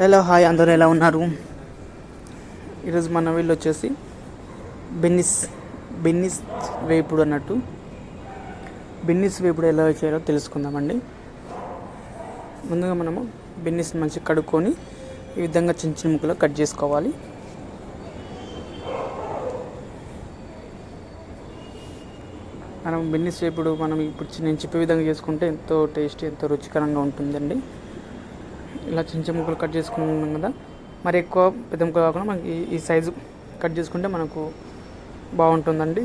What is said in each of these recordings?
Hello hi అందరూ ఎలా ఉన్నారు? ఈరోజు మన వీళ్ళు వచ్చేసి బెన్నిస్ బెన్నిస్ వేపుడు అన్నట్టు. బెన్నిస్ వేపుడు ఎలా చేయాలో తెలుసుకుందామండి. ముందుగా మనము బెన్నిస్ మంచిగా కడుక్కొని ఈ విధంగా చిన్న చిన్న ముక్కలు కట్ చేసుకోవాలి. మనం బెన్నిస్ వేపుడు మనం ఇప్పుడు నేను చెప్పే విధంగా చేసుకుంటే ఎంతో టేస్టీ ఎంతో రుచికరంగా ఉంటుందండి. ఇలా చిన్న చిన్న ముక్కలు కట్ చేసుకున్నాం కదా. మరి ఎక్కువ పెద్ద ముక్కలు కాకుండా మనకి ఈ- సైజు కట్ చేసుకుంటే మనకు బాగుంటుందండి.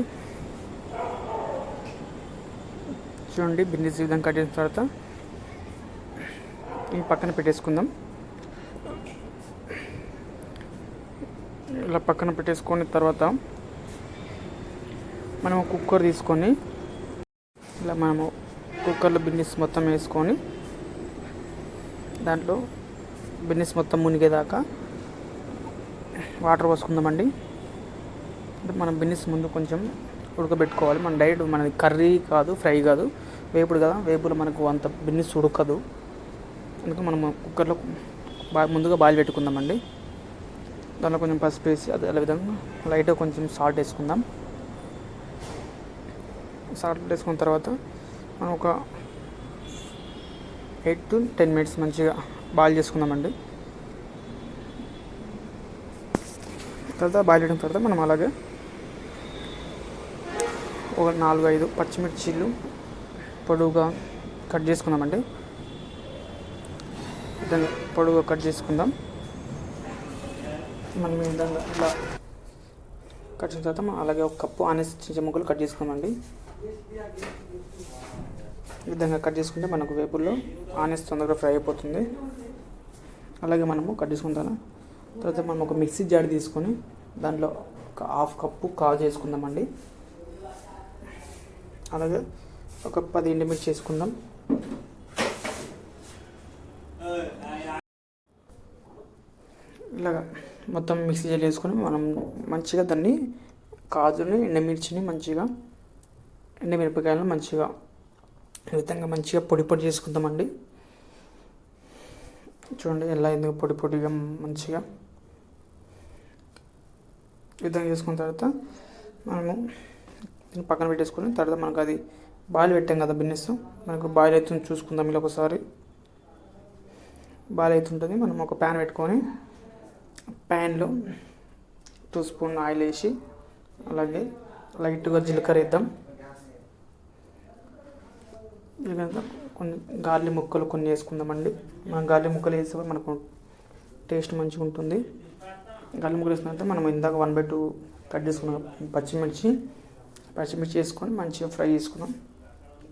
చూడండి బిన్నీస్ విధంగా కట్ చేసిన తర్వాత ఈ పక్కన పెట్టేసుకుందాం. ఇలా పక్కన పెట్టేసుకున్న తర్వాత మనం కుక్కర్ తీసుకొని ఇలా మనము కుక్కర్లో బిన్నీస్ మొత్తం వేసుకొని దాంట్లో బిన్నెస్ మొత్తం మునిగేదాకా వాటర్ పోసుకుందామండి. అంటే మనం బిన్నెస్ ముందు కొంచెం ఉడకబెట్టుకోవాలి. మన డైరెక్ట్ మనది కర్రీ కాదు ఫ్రై కాదు వేపుడు కదా. వేపులో మనకు అంత బిన్నెస్ ఉడకదు. అందుకు మనం కుక్కర్లో బా ముందుగా బాయిల్ పెట్టుకుందామండి. దాంట్లో కొంచెం పసుపు వేసి అదే విధంగా లైట్గా కొంచెం సాల్ట్ వేసుకుందాం. సాల్ట్ వేసుకున్న తర్వాత మనం ఒక ఎయిట్ టు టెన్ మినిట్స్ మంచిగా బాయిల్ చేసుకుందామండి. తర్వాత బాయిల్ చేయడం తర్వాత మనం అలాగే ఒక నాలుగు ఐదు పచ్చిమిర్చీలు పొడవుగా కట్ చేసుకుందామండి. దాన్ని విధంగా పొడవుగా కట్ చేసుకుందాం. మనం ఈ విధంగా ఇలా కట్ చేసిన తర్వాత మనం అలాగే ఒక కప్పు అనేసి చిన్న చిన్న ముక్కలు కట్ చేసుకుందామండి. ఈ విధంగా కట్ చేసుకుంటే మనకు వేపుల్లో ఆనియన్స్ తొందరగా ఫ్రై అయిపోతుంది. అలాగే మనము కట్ చేసుకుంటాను. తర్వాత మనం ఒక మిక్సీ జాడి తీసుకొని దాంట్లో ఒక హాఫ్ కప్పు కాజు వేసుకుందామండి. అలాగే ఒక పది ఎండుమిర్చి వేసుకుందాం. ఇలాగా మొత్తం మిక్సీ జాడి వేసుకొని మనం మంచిగా దాన్ని కాజుని ఎండుమిర్చిని మంచిగా ఎండుమిరపకాయలను మంచిగా ఈ విధంగా మంచిగా పొడి పొడి చేసుకుందామండి. చూడండి ఎలా అయింది పొడి పొడిగా మంచిగా. ఈ విధంగా చేసుకున్న తర్వాత మనము దీన్ని పక్కన పెట్టేసుకుని తర్వాత మనకు అది బాయిల్ పెట్టాం కదా బిన్నెస్. మనకు బాయిల్ అవుతుంది చూసుకుందాం ఇలా ఒకసారి. బాయిల్ అవుతుంటుంది. మనం ఒక ప్యాన్ పెట్టుకొని ప్యాన్లో టూ స్పూన్ ఆయిల్ వేసి అలాగే లైట్గా జీలకర్ర వేద్దాం. కొన్ని గార్లి ముక్కలు కొన్ని వేసుకుందామండి. మనం గార్లి ముక్కలు వేస్తే మనకు టేస్ట్ మంచిగా ఉంటుంది. గార్లి ముక్కలు వేసిన మనం ఇందాక వన్ బై టూ కట్ చేసుకున్నాం పచ్చిమిర్చి పచ్చిమిర్చి వేసుకొని మంచిగా ఫ్రై చేసుకున్నాం.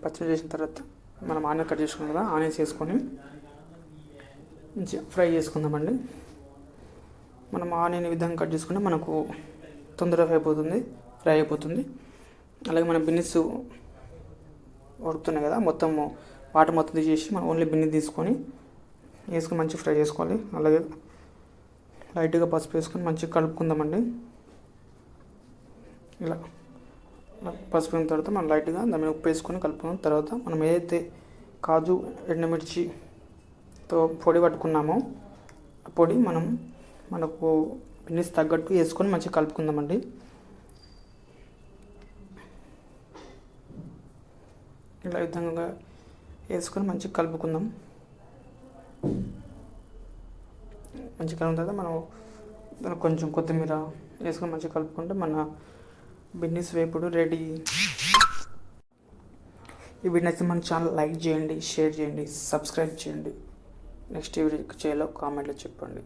పచ్చిమిర్చి చేసిన తర్వాత మనం ఆనియన్ కట్ చేసుకున్నాం కదా ఆనియన్స్ వేసుకొని మంచిగా ఫ్రై చేసుకుందామండి. మనం ఆనియన్ విధంగా కట్ చేసుకుంటే మనకు తొందరగా అయిపోతుంది ఫ్రై అయిపోతుంది. అలాగే మన బిన్నెస్ ఉడుకుతున్నాయి కదా మొత్తం వాటర్ మొత్తం తీసేసి మనం ఓన్లీ బిన్నె తీసుకొని వేసుకొని మంచిగా ఫ్రై చేసుకోవాలి. అలాగే లైట్గా పసుపు వేసుకొని మంచిగా కలుపుకుందామండి. ఇలా పసుపు అయిన తర్వాత మనం లైట్గా దాని మీద ఉప్పు వేసుకొని కలుపుకున్న తర్వాత మనం ఏదైతే కాజు ఎండుమిర్చితో పొడి పట్టుకున్నామో ఆ పొడి మనం మనకు బిన్నెస్ తగ్గట్టు వేసుకొని మంచిగా కలుపుకుందామండి. ఇలా విధంగా వేసుకొని మంచిగా కలుపుకుందాం. మంచిగా కలిపిన తర్వాత మనం కొంచెం కొత్తిమీర వేసుకొని మంచిగా కలుపుకుంటే మన బిన్నీస్ వేపుడు రెడీ. ఈ వీడియో నచ్చితే మన ఛానల్ లైక్ చేయండి షేర్ చేయండి సబ్స్క్రైబ్ చేయండి. నెక్స్ట్ వీడియో చేయాలో కామెంట్లో చెప్పండి.